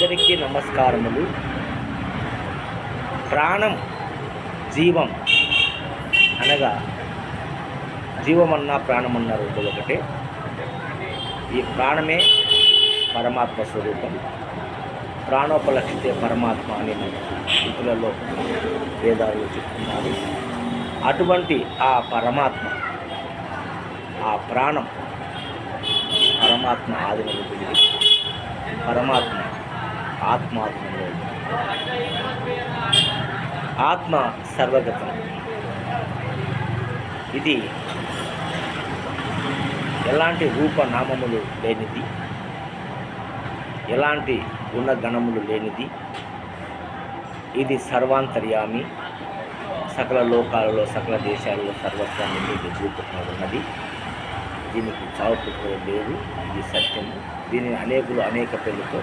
అందరికీ నమస్కారములు. ప్రాణం జీవం అనగా జీవమన్నా అన్న రెండు ఒకటే. ఈ ప్రాణమే పరమాత్మ స్వరూపం. ప్రాణోపలక్షితే పరమాత్మ అని స్థితులలో వేదాలు చెప్తున్నారు. అటువంటి ఆ పరమాత్మ ఆ ప్రాణం పరమాత్మ ఆదిన పరమాత్మ ఆత్మాత్మలో. ఆత్మ సర్వగతం. ఇది ఎలాంటి రూపనామములు లేనిది ఎలాంటి గుణగణములు లేనిది ఇది సర్వాంతర్యామి సకల లోకాలలో సకల దేశాలలో సర్వస్వాన్ని చూపుతూ ఉన్నది. దీనికి చావు లేదు ఇది సత్యము. దీనిని అనేకులు అనేక పేర్లతో